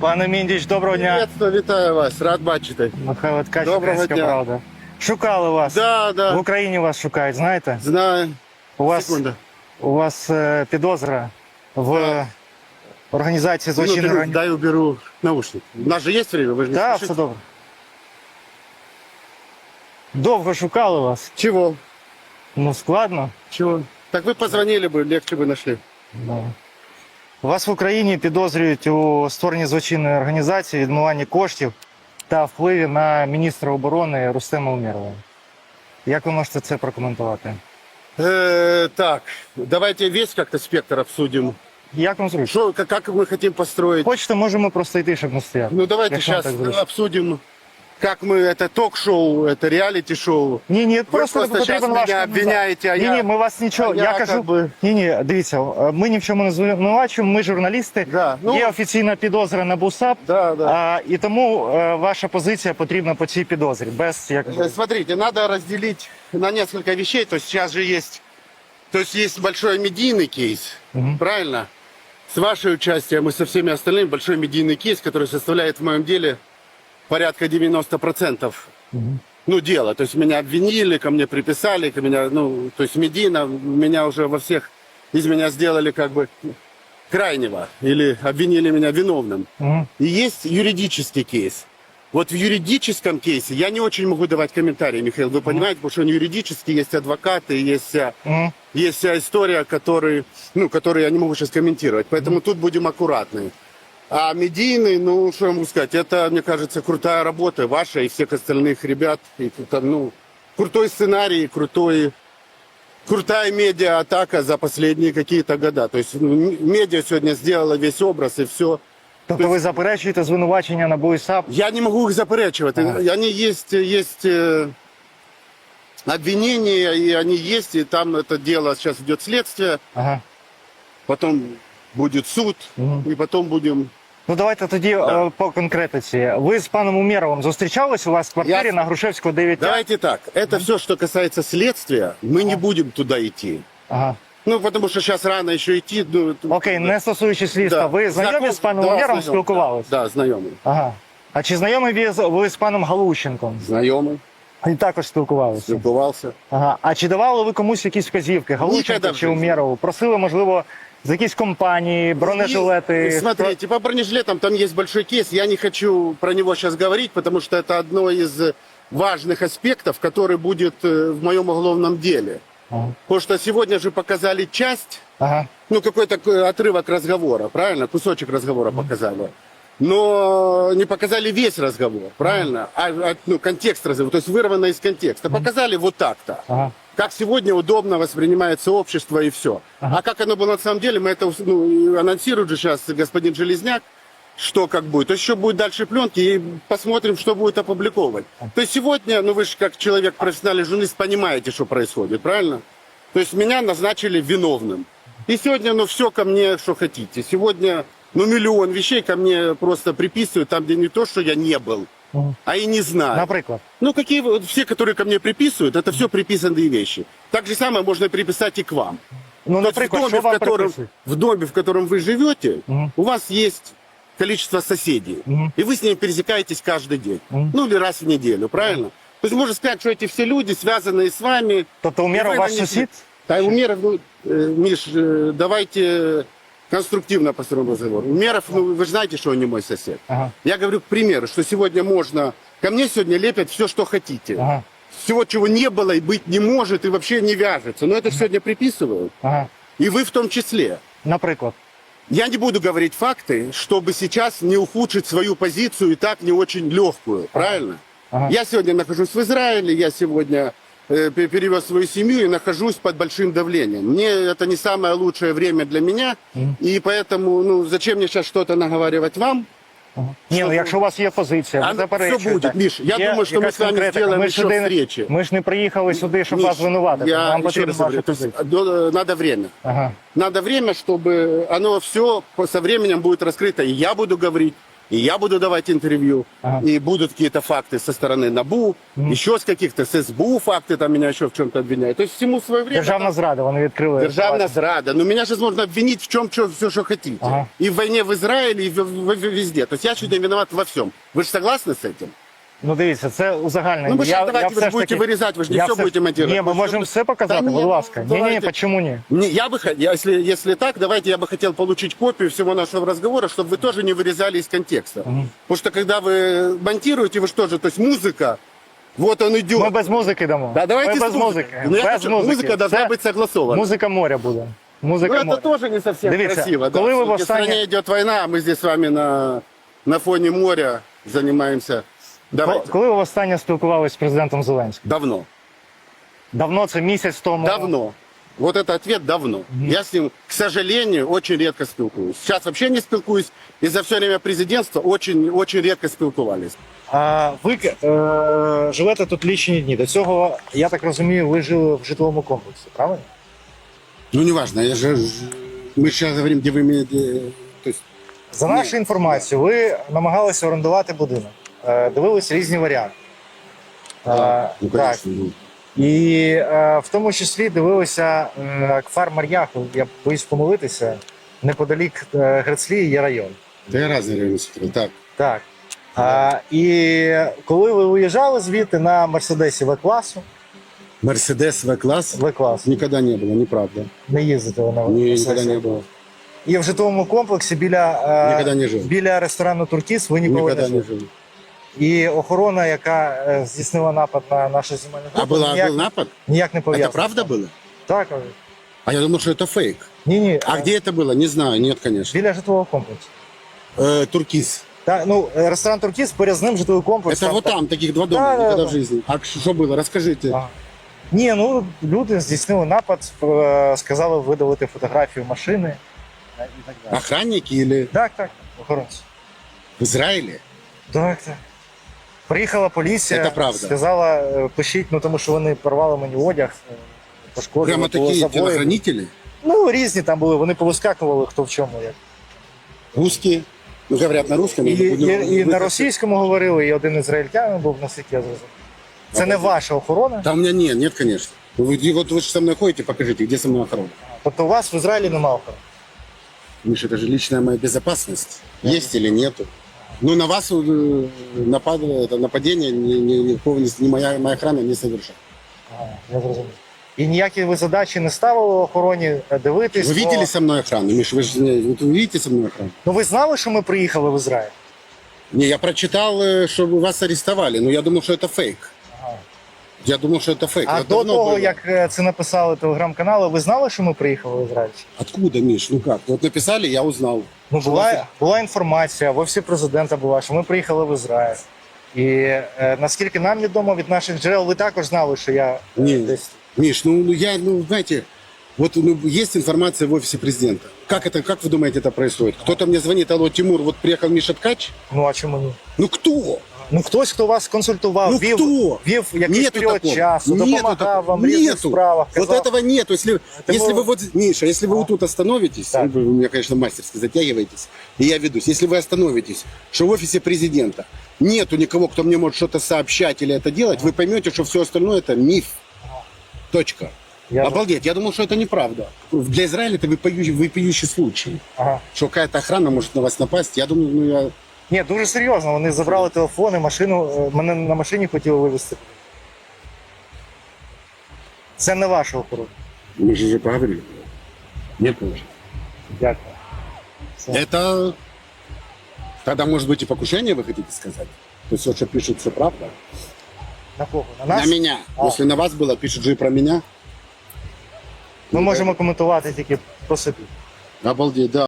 Пане Міндіч, доброго дня. Приветствую, вітаю вас, рад бачити. Михайло Ткач, Доброго Українська дня. правда. Шукали вас. Да, В да, Україні вас шукають, знаєте? знаю. У вас, Секунда. у вас е, підозра в організації злочинної Минуту, організації. дай уберу наушник. У нас же есть время, вы же не Так, спешите? все добре. Довго шукали вас. Чего? Ну, складно. Чего? Так вы позвонили бы, легче бы нашли. Да. Вас в Україні підозрюють у створенні злочинної організації, відмиванні коштів та впливі на міністра оборони Рустема Умєрова. Як ви можете це прокоментувати? Э, так, давайте весь как-то спектр обсудим. Як вам зручно? Что, как, как мы хотим построить? Хочете, можемо просто йти, щоб не стояти. Ну давайте Якщо вам сейчас так зручно. обсудим, как мы, это ток-шоу, это реалити-шоу. Ні, ні, просто, просто потрібен щас ваш мене коментар. обвиняєте, а ні, я- ні, ми вас нічого. а я, я кажу, как би- ні, ні, дивіться, е, ми ні в чому не звинувачуємо, ми журналісти. Да, ну- Є офіційна підозра на БУСАП, Да, да. а, і тому е, ваша позиція потрібна по цій підозрі. Без як Э, Смотрите, надо разделить на несколько вещей. То есть сейчас же есть, то есть есть большой медийный кейс, правильно? С вашей участием и со всеми остальными большой медийный кейс, который составляет в моем деле порядка 90% ну, дела. То есть меня обвинили, ко мне приписали, ко меня, ну, то есть медийно меня уже во всех из меня сделали как бы крайнего или обвинили меня виновным. Мгм. И есть юридический кейс. Вот в юридическом кейсе я не очень могу давать комментарии, Михаил, вы понимаете, потому что он юридический, есть адвокаты, есть Мгм. есть история, который, ну, которую я не могу сейчас комментировать. Поэтому тут будем аккуратны. А медийный, ну, что я могу сказать, это, мне кажется, крутая работа ваша и всех остальных ребят. И, ну, крутой сценарий, крутой, крутая медиа-атака за последние какие-то года. То есть ну, медиа сегодня сделала весь образ и все. Тобто ви заперечуєте звинувачення на БУСАП? Я не могу их заперечивать. Ага. Они есть, есть э, обвинения, и они есть, и там это дело сейчас идет следствие, Ага. потом будет суд, Мгм. и потом будем. Ну давайте тоді Да. е, по конкретиці. Ви з паном Умєровим зустрічались у вас в квартирі Я- на Грушевського 9 Давайте так. Это все, что касается следствия, мы не будем туда идти. Ага. Ну, потому что сейчас рано еще идти. Ну, тут- Окей, не стосуючись слідства. Да. Ви знайомі Знаком- з паном да, Умєровим знайомий. спілкувалися? Да, знайомий. Ага. А чи знайомі ви, з- ви з паном Галущенком? Знайомий, І також спілкувалися. спілкувався. Ага. А чи давали ви комусь якісь вказівки? Галущенко Ніколи в чи житті. Умєрову? Просили, можливо, з якісь компанії, бронежилети? И, смотрите, по бронежилетам там есть большой кейс. Я не хочу про него сейчас говорить, потому что это одно из важных аспектов, который будет э, в моем уголовном деле. Ага. Потому что сегодня же показали часть, Ага. ну какой-то э, отрывок разговора, правильно? Кусочек разговора показали. Но не показали весь разговор, правильно? А, а, ну, контекст разговора, то есть вырвано из контекста. Показали вот так-то. Ага. Как сегодня удобно воспринимается общество и все. А как оно было на самом деле, мы это ну, анонсирует же сейчас господин Железняк, что как будет. То есть еще будет дальше пленки и посмотрим, что будет опубликовывать. То есть сегодня, ну вы же как человек, профессиональный журналист, понимаете, что происходит, правильно? То есть меня назначили виновным. И сегодня, ну все ко мне, что хотите. Сегодня, ну миллион вещей ко мне просто приписывают, там, где не то, что я не был. А и не знаю. Наприклад. Ну, какие вот все, которые ко мне приписывают, это все приписанные вещи. Так же самое можно приписать и к вам. Ну, есть в доме, в котором, в доме, в котором вы живете, Мгм. у вас есть количество соседей. Мгм. И вы с ними пересекаетесь каждый день. Мгм. Ну, или раз в неделю, правильно? То есть можно сказать, что эти все люди, связанные с вами... Вы ваш на них- сусід? Да, Умеров, ну, э, Миш, э, давайте конструктивно построим разговор. Умеров, ну, вы же знаете, что он не мой сосед. Ага. Я говорю, к примеру, что сегодня можно... Ко мне сегодня лепят все, что хотите. Ага. Всего, чего не было и быть не может, и вообще не вяжется. Но это сегодня приписывают. Ага. И вы в том числе. Наприклад. Я не буду говорить факты, чтобы сейчас не ухудшить свою позицию и так не очень легкую. Правильно? Ага. Я сегодня нахожусь в Израиле, я сегодня перевез свою семью и нахожусь под большим давлением. Мне это не самое лучшее время для меня, и поэтому, ну, зачем мне сейчас что-то наговаривать вам? Ні, ну Що- якщо у вас є позиція, А, ви все заперечуєте. буде, Міш. Я Є думаю, що ми якась з вами конкретика. зробимо Ми ж ще сюди не- встречі. Ми ж не приїхали сюди, щоб Миш, вас звинуватити. я Нам еще потрібна раз ваша говорю, то позиція. есть, до- надо время. Ага. Надо время, чтобы оно все со временем будет раскрыто. И я буду говорить, и я буду давать интервью, Ага. и будут какие-то факты со стороны НАБУ, Мгм. еще с каких-то, с СБУ факты, там меня еще в чем-то обвиняют. То есть всему свое время. Державна зрада, вони відкрили. Державная зрада. Но меня сейчас можно обвинить в чем что, все, что хотите. Ага. И в войне в Израиле, и в- в- в- везде. То есть я чуть не виноват во всем. Вы же согласны с этим? Ну дивіться, це узагальнення. Ну, ви ж я, давайте, я ви все ж ж будете таки- вирізати, ви ж не я все будете монтувати. Ні, ми Ви можемо що- все показати, Та ні, будь ну, ласка. Ні, ні, ні, давайте. чому ні? Не, я бы хотел, если, если так, давайте я бы хотел получить копию всего нашего разговора, чтобы вы тоже не вырезали из контекста. Потому что когда вы монтируете, вы что же, то есть музыка, вот он идет. Ми без музики дамо. да, давайте ми с без музыкой. музики. Ну, я без хочу- музики. Музыка должна Це быть согласована. Музика моря буде. Ну, Музика это моря. тоже не совсем Дивіться, красиво. Да. коли ви Всё-таки в в стране останнє- идет война, а мы здесь с вами на, на фоне моря занимаемся. Ко- Давайте. Коли ви востаннє спілкувалися з президентом Зеленським? Давно. Давно, це місяць тому. Давно. Вот это ответ давно. Я с ним, к сожалению, очень редко спілкуюсь. Сейчас вообще не спілкуюсь. И за все время президентства очень, очень редко спілкувались. А ви е, живете тут лічені дні. До цього, я так розумію, ви жили в житловому комплексі, правильно? Ну, неважно, я же, мы сейчас говорим, где вы имеете... То есть, За Ні. нашою інформацією, ви намагалися орендувати будинок, е, дивились різні варіанти. Е, ну, так. конечно. ну. І е, в тому числі дивилися е, кфар Мар'яху, я боюсь помилитися, неподалік е, Грецлі є район. Да я разные районы смотрел. Так. Так. А, і коли ви виїжджали звідти на Мерседесі В-класу, Мерседес В-класс В-клас, никогда не было, неправда. не їздите ви на Не, Мерседесі. никогда не было. І в житловому комплексі біля, е, Никогда не жил. біля ресторану Туркіс ви ніколи Никогда не не жили. жил. І охорона, яка е, здійснила напад на нашу земельну А групу, была, ніяк, был напад? ніяк не Это пов'язана. правда было? Так. е, А я думал, что это фейк. Ні, ні. А где это было? Не знаю, нет, конечно. Біля житлового комплексу. Э, Туркиз. Та, ну, е, ресторан Туркіс поряд з ним житловий комплекс. Это вот там, таких два дома, Да, да, никогда да. в жизни. А что было? Расскажите. Ага. Ні, ну люди здійснили напад, е, сказали видалити фотографію машини е, і так далі. Охранники или Так, так, охоронці. в Израиле? Так, так. Приїхала поліція, Це правда. сказала, е, пишіть, ну тому що вони порвали мені одяг, е, пошкодили. Прямо було такие забої. телохранители? Ну, різні там були, вони повискакували, хто в чому. Як. Русские? Ну, говорят на русском. І, ну, і, ну, і вы- на російському говорили, і один ізраїльтянин був, наскільки я зрозумів. Це не ваша охорона, Да у меня нет, нет, конечно. Вы, вот вы же со мной ходите, покажите, где со мной охрана. тобто у вас в Ізраїлі немає охорони. Миша, это же личная моя безопасность. Есть или нету. Ну, на вас э, напад, это нападение ни, ни, никакого не- ни моя, моя охрана не совершает. Ага, я зрозумів. І ніякі ви задачі не ставили охороні е, дивитись. Вы бо- видели со мной охрану? Миша, вы же не- вот вы видите со мной охрану? Ну ви знали, що ми приїхали в Ізраїль? Не, я прочитал, э, что вас арестовали, но я думал, что это фейк. Ага. Я думал, что это фейк. А Это до давно того, было. як е, це написали телеграм-канали, ви знали, що ми приїхали в Ізраїль? Откуда, Миш? Ну как? Вот написали, я узнал. Ну, Що була, це? була інформація, в офісі президента була, що ми приїхали в Ізраїль. І е, наскільки нам відомо від наших джерел, ви також знали, що я е, Ні. десь. Миш, ну, ну я, ну знаете, вот ну, есть информация в офисе президента. Как это, как вы думаете, это происходит? Кто-то мне звонит, алло, Тимур, вот приехал Миша Ткач. Ну а чому ні? Ну кто? Ну хтось, хто вас консультував, Ну, вів, хто? вів якийсь Нету період такого. часу, Нету допомагав такого. вам в різних Нету. справах. Вот казав- этого нету. Если, Это если было- вы вот, Миша, если вы вот тут остановитесь, Так. вы у меня, конечно, мастерски затягиваетесь, и я ведусь. Если вы остановитесь, что в офисе президента нету никого, кто мне может что-то сообщать или это делать, вы поймете, что все остальное это миф. Точка. Я- Обалдеть, я думал, что это неправда. Для Израиля это выпиющий, выпиющий случай. Ага. Что какая-то охрана может на вас напасть. Я думаю, ну я... Ні, дуже серйозно. Вони забрали телефони, машину, е, мене на машині хотіли вивезти. Це не ваша охорона. Мы же уже поговорили. Нет, конечно. Дякую. Все. Это тогда, может быть, и покушение вы хотите сказать? То есть, вот, что пишут, все правда? На кого? На нас? На меня. А. Если на вас было, пишут же и про меня. Ми можемо коментувати тільки про собі. Обалдеть, да.